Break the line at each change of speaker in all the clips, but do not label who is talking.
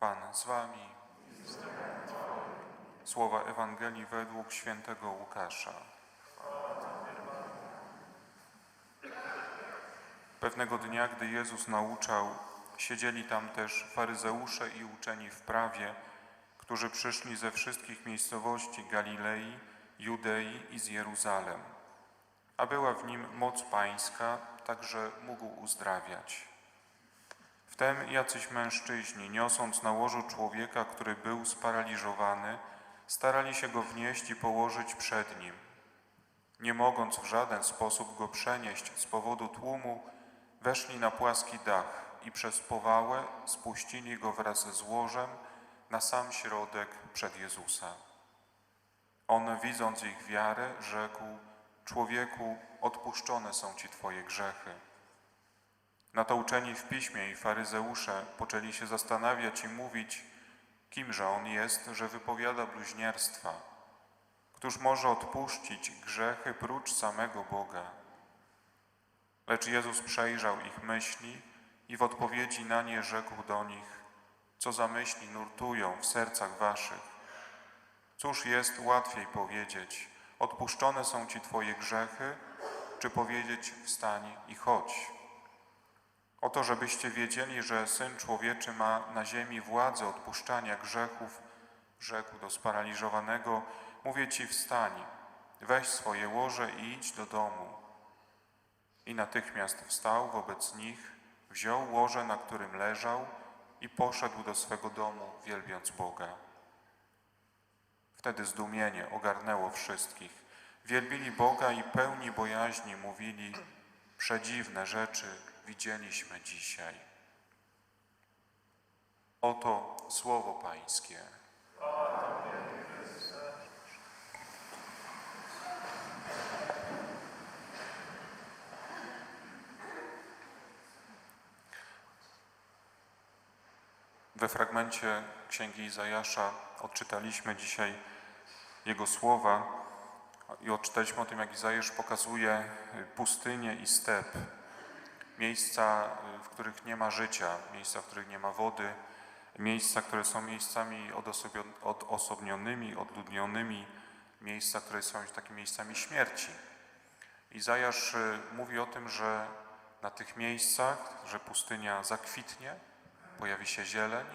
Pan z wami. Słowa Ewangelii według świętego Łukasza. Pewnego dnia, gdy Jezus nauczał, siedzieli tam też faryzeusze i uczeni w prawie, którzy przyszli ze wszystkich miejscowości Galilei, Judei i z Jeruzalem. A była w nim moc pańska, tak że mógł uzdrawiać. Wtem jacyś mężczyźni, niosąc na łożu człowieka, który był sparaliżowany, starali się go wnieść i położyć przed nim. Nie mogąc w żaden sposób go przenieść z powodu tłumu, weszli na płaski dach i przez powałę spuścili go wraz z łożem na sam środek przed Jezusa. On, widząc ich wiarę, rzekł: Człowieku, odpuszczone są ci twoje grzechy. Na to uczeni w piśmie i faryzeusze poczęli się zastanawiać i mówić, kimże on jest, że wypowiada bluźnierstwa. Któż może odpuścić grzechy prócz samego Boga? Lecz Jezus przejrzał ich myśli i w odpowiedzi na nie rzekł do nich, co za myśli nurtują w sercach waszych. Cóż jest łatwiej powiedzieć, odpuszczone są ci twoje grzechy, czy powiedzieć wstań i chodź. Oto, żebyście wiedzieli, że Syn Człowieczy ma na ziemi władzę odpuszczania grzechów, rzekł do sparaliżowanego, mówię ci wstań, weź swoje łoże i idź do domu. I natychmiast wstał wobec nich, wziął łoże, na którym leżał i poszedł do swego domu, wielbiąc Boga. Wtedy zdumienie ogarnęło wszystkich. Wielbili Boga i pełni bojaźni mówili, przedziwne rzeczy widzieliśmy dzisiaj. Oto słowo Pańskie. We fragmencie Księgi Izajasza odczytaliśmy dzisiaj jego słowa i odczytaliśmy o tym, jak Izajasz pokazuje pustynię i step, miejsca, w których nie ma życia, miejsca, w których nie ma wody, miejsca, które są miejscami odosobnionymi, odludnionymi, miejsca, które są takimi miejscami śmierci. Izajasz y, mówi o tym, że na tych miejscach, że pustynia zakwitnie, pojawi się zieleń,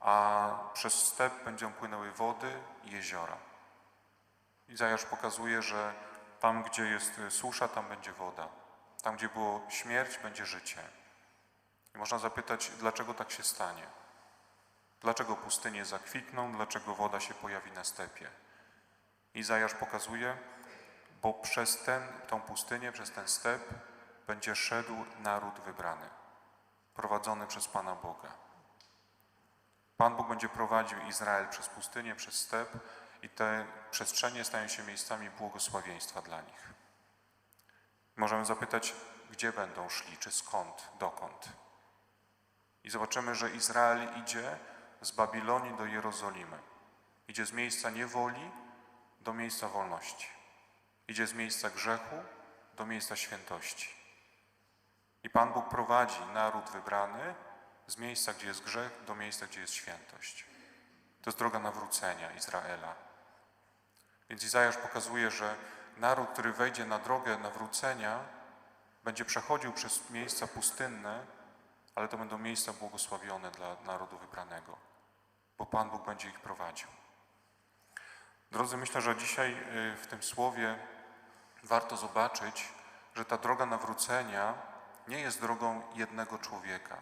a przez step będą płynęły wody i jeziora. Izajasz pokazuje, że tam, gdzie jest y, susza, tam będzie woda. Tam, gdzie było śmierć, będzie życie. I można zapytać, dlaczego tak się stanie? Dlaczego pustynie zakwitną? Dlaczego woda się pojawi na stepie? Izajasz pokazuje, bo przez ten, tą pustynię, przez ten step będzie szedł naród wybrany, prowadzony przez Pana Boga. Pan Bóg będzie prowadził Izrael przez pustynię, przez step i te przestrzenie stają się miejscami błogosławieństwa dla nich. Możemy zapytać, gdzie będą szli, czy skąd, dokąd. I zobaczymy, że Izrael idzie z Babilonii do Jerozolimy. Idzie z miejsca niewoli do miejsca wolności. Idzie z miejsca grzechu do miejsca świętości. I Pan Bóg prowadzi naród wybrany z miejsca, gdzie jest grzech, do miejsca, gdzie jest świętość. To jest droga nawrócenia Izraela. Więc Izajasz pokazuje, że naród, który wejdzie na drogę nawrócenia, będzie przechodził przez miejsca pustynne, ale to będą miejsca błogosławione dla narodu wybranego, bo Pan Bóg będzie ich prowadził. Drodzy, myślę, że dzisiaj y, w tym słowie warto zobaczyć, że ta droga nawrócenia nie jest drogą jednego człowieka.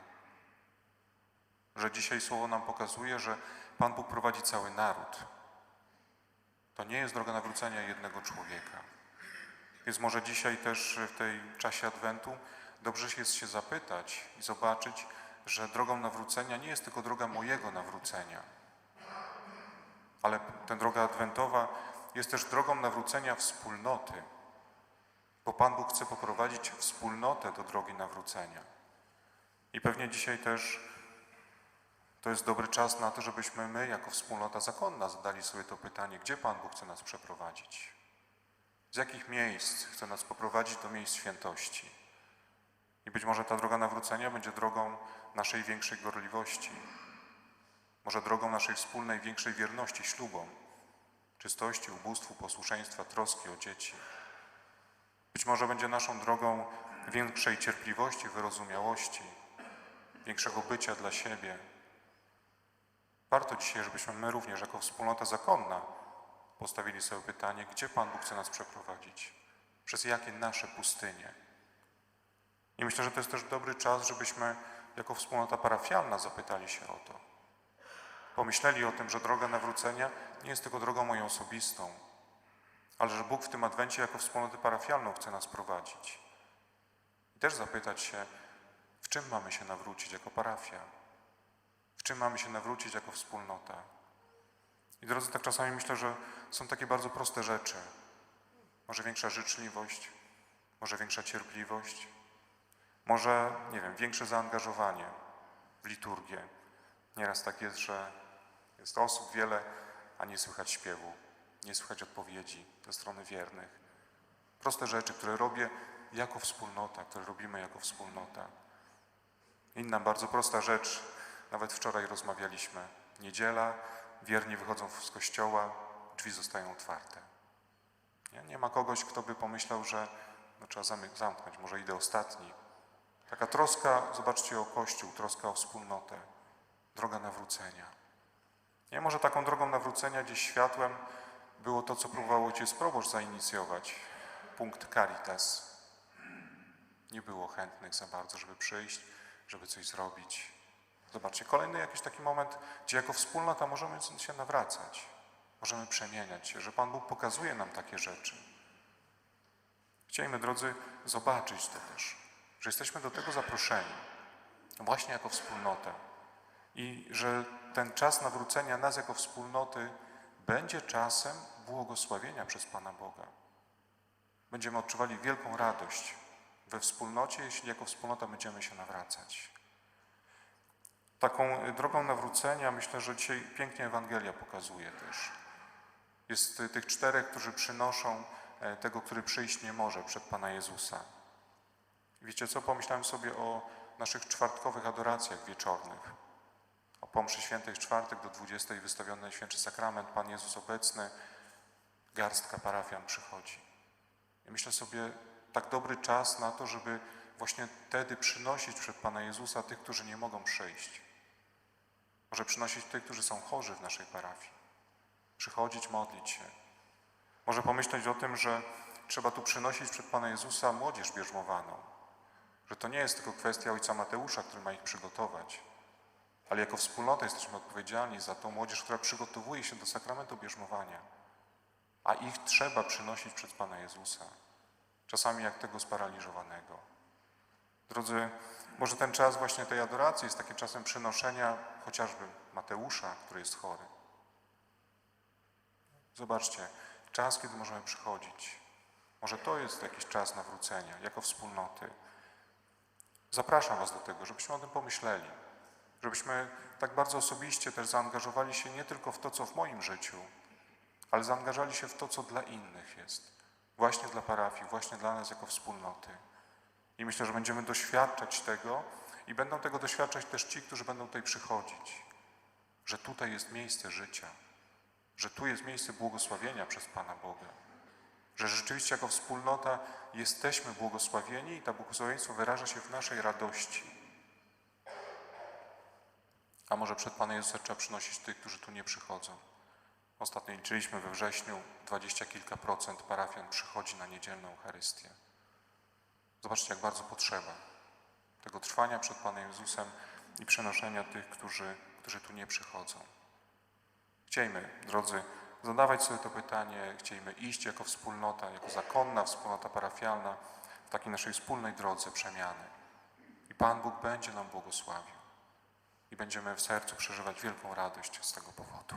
Że dzisiaj słowo nam pokazuje, że Pan Bóg prowadzi cały naród. To nie jest droga nawrócenia jednego człowieka. Więc może dzisiaj też w tej czasie Adwentu dobrze jest się zapytać i zobaczyć, że drogą nawrócenia nie jest tylko droga mojego nawrócenia, ale ta droga adwentowa jest też drogą nawrócenia wspólnoty, bo Pan Bóg chce poprowadzić wspólnotę do drogi nawrócenia. I pewnie dzisiaj też to jest dobry czas na to, żebyśmy my, jako wspólnota zakonna, zadali sobie to pytanie, gdzie Pan Bóg chce nas przeprowadzić? Z jakich miejsc chce nas poprowadzić do miejsc świętości? I być może ta droga nawrócenia będzie drogą naszej większej gorliwości, może drogą naszej wspólnej większej wierności ślubom, czystości, ubóstwu, posłuszeństwa, troski o dzieci. Być może będzie naszą drogą większej cierpliwości, wyrozumiałości, większego bycia dla siebie. Warto dzisiaj, żebyśmy my również jako wspólnota zakonna postawili sobie pytanie, gdzie Pan Bóg chce nas przeprowadzić, przez jakie nasze pustynie. I myślę, że to jest też dobry czas, żebyśmy jako wspólnota parafialna zapytali się o to. Pomyśleli o tym, że droga nawrócenia nie jest tylko drogą moją osobistą, ale że Bóg w tym Adwencie jako wspólnotę parafialną chce nas prowadzić. I też zapytać się, w czym mamy się nawrócić jako parafia? Czym mamy się nawrócić jako wspólnota? I drodzy, tak czasami myślę, że są takie bardzo proste rzeczy. Może większa życzliwość, może większa cierpliwość, może, nie wiem, większe zaangażowanie w liturgię. Nieraz tak jest, że jest osób wiele, a nie słychać śpiewu, nie słychać odpowiedzi ze strony wiernych. Proste rzeczy, które robię jako wspólnota, które robimy jako wspólnota. Inna bardzo prosta rzecz, nawet wczoraj rozmawialiśmy. Niedziela, wierni wychodzą z kościoła, drzwi zostają otwarte. Nie, nie ma kogoś, kto by pomyślał, że no, trzeba zamknąć, może idę ostatni. Taka troska, zobaczcie o Kościół, troska o wspólnotę, droga nawrócenia. Nie, może taką drogą nawrócenia gdzieś światłem było to, co próbował ojciec proboszcz zainicjować. Punkt Caritas. Nie było chętnych za bardzo, żeby przyjść, żeby coś zrobić. Zobaczcie, kolejny jakiś taki moment, gdzie jako wspólnota możemy się nawracać, możemy przemieniać się, że Pan Bóg pokazuje nam takie rzeczy. Chcielibyśmy, drodzy, zobaczyć to też, że jesteśmy do tego zaproszeni, właśnie jako wspólnota. I że ten czas nawrócenia nas jako wspólnoty będzie czasem błogosławienia przez Pana Boga. Będziemy odczuwali wielką radość we wspólnocie, jeśli jako wspólnota będziemy się nawracać. Taką drogą nawrócenia myślę, że dzisiaj pięknie Ewangelia pokazuje też. Jest tych czterech, którzy przynoszą e, tego, który przyjść nie może przed Pana Jezusa. Wiecie co? Pomyślałem sobie o naszych czwartkowych adoracjach wieczornych. O pomszy świętej w czwartek do 20 wystawiony Najświętszy Sakrament, Pan Jezus obecny, garstka parafian przychodzi. I myślę sobie, tak dobry czas na to, żeby właśnie wtedy przynosić przed Pana Jezusa tych, którzy nie mogą przyjść. Może przynosić tych, którzy są chorzy w naszej parafii. Przychodzić, modlić się. Może pomyśleć o tym, że trzeba tu przynosić przed Pana Jezusa młodzież bierzmowaną. Że to nie jest tylko kwestia ojca Mateusza, który ma ich przygotować, ale jako wspólnota jesteśmy odpowiedzialni za tą młodzież, która przygotowuje się do sakramentu bierzmowania. A ich trzeba przynosić przed Pana Jezusa. Czasami jak tego sparaliżowanego. Drodzy, może ten czas właśnie tej adoracji jest takim czasem przynoszenia chociażby Mateusza, który jest chory. Zobaczcie, czas, kiedy możemy przychodzić. Może to jest jakiś czas nawrócenia, jako wspólnoty. Zapraszam Was do tego, żebyśmy o tym pomyśleli. Żebyśmy tak bardzo osobiście też zaangażowali się nie tylko w to, co w moim życiu, ale zaangażowali się w to, co dla innych jest. Właśnie dla parafii, właśnie dla nas jako wspólnoty. I myślę, że będziemy doświadczać tego i będą tego doświadczać też ci, którzy będą tutaj przychodzić. Że tutaj jest miejsce życia, że tu jest miejsce błogosławienia przez Pana Boga. Że rzeczywiście jako wspólnota jesteśmy błogosławieni i to błogosławieństwo wyraża się w naszej radości. A może przed Pana Jezusa trzeba przynosić tych, którzy tu nie przychodzą. Ostatnio liczyliśmy we wrześniu, dwadzieścia kilka procent parafian przychodzi na niedzielną Eucharystię. Zobaczcie, jak bardzo potrzeba tego trwania przed Panem Jezusem i przenoszenia tych, którzy, którzy tu nie przychodzą. Chciejmy, drodzy, zadawać sobie to pytanie, chciejmy iść jako wspólnota, jako zakonna wspólnota parafialna w takiej naszej wspólnej drodze przemiany. I Pan Bóg będzie nam błogosławił i będziemy w sercu przeżywać wielką radość z tego powodu.